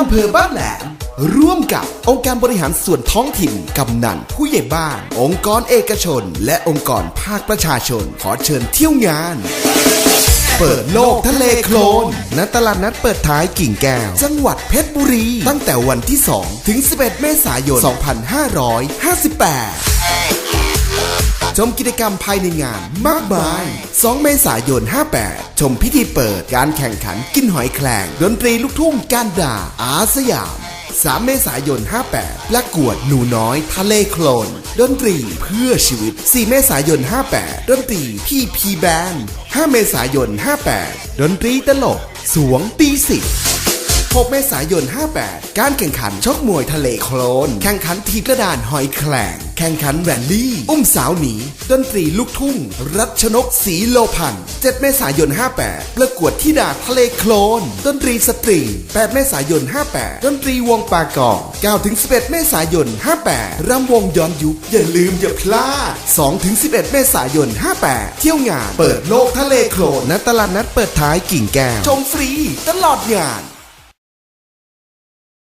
อำเภอบ้านแหลม ร่วมกับองค์การบริหารส่วนท้องถิ่น กำนันผู้ใหญ่บ้าน องค์กรเอกชน และองค์กรภาคประชาชน ขอเชิญเที่ยวงาน เปิดโลกทะเลโคลนณตลาดนัดเปิดท้ายกิ่งแก้ว จังหวัดเพชรบุรี ตั้งแต่วันที่ 2 ถึง 11 เมษายน 2558 ชมกิจกรรมภายในงานมากมาย 2 เมษายน 58 ชมพิธีเปิดการแข่งขันกินหอยแคลง ดนตรีลูกทุ่งการด่าอาสยาม 3 เมษายน 58ประกวดหนูน้อยทะเลโคลน ดนตรีเพื่อชีวิต 4 เมษายน 58 ดนตรีพี่พีแบน5 เมษายน 58 ดนตรีตลก สวงตีสิบ6 เมษายน 58 การแข่งขันชกมวยทะเลโคลน แข่งขันทีกระดานหอยแคลง แข่งขันแรลลี่ อุ้มสาวหนี ดนตรีลูกทุ่ง รัชนกศรีโลพันธ์7เมษายน 58 ประกวดที่ดาทะเลโคลน ดนตรีสตริง 8 เมษายน 58 ดนตรีวงปากอง9ถึง11 เมษายน 58 รำวงย้อนยุค อย่าลืมอย่าพลาด2ถึง11 เมษายน 58 เที่ยวงาน เปิดโลกทะเลโคลนณตลาดนัดเปิดท้ายกิ่งแก้ว ชมฟรี ตลอดงาน